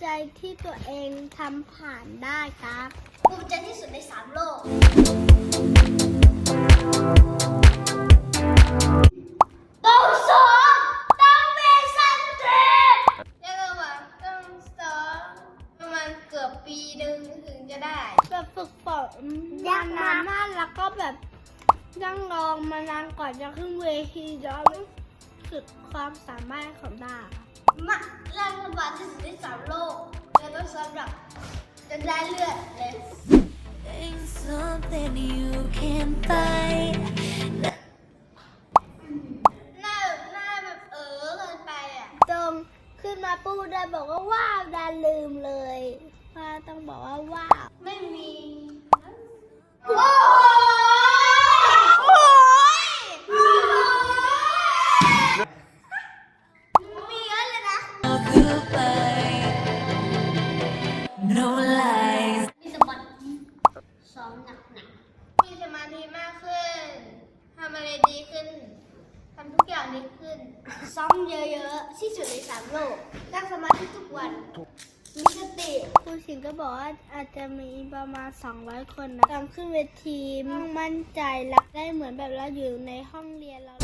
ใจที่ตัวเองทำผ่านได้ครับ ภูมิใจที่สุดในสามโลกต้องสอบต้องเป็นสันเตเรียกว่าต้องสอบประมาณเกือบปีหนึ่งถึงจะได้แบบฝึกฝนยากนานมากแล้วก็แบบนั่งรองมานานก่อนจะขึ้นเวทีแล้วสุดความสามารถของดา มาแรงระบาดที่สุดในสามโลกแล้วก็สำหรับจะได้เลือดเลย Ain't something you can find. หน้าแบบหน้าแบบเออเกินไปอะ ตรงขึ้นมาปูดาบอกว่าว้าวดาลืมเลย ว่าต้องบอกว่าว้าว ไม่มี ทำทุกขึ้น ซ้อมเยอะๆที่สุดในสามโลกนั่งสมาธิทุกวัน มีสติครูสิงห์ก็บอกว่าอาจจะมีประมาณ 200 คนนะตอนขึ้นเวทีมั่นใจรักได้เหมือนแบบเราอยู่ในห้องเรียนเรา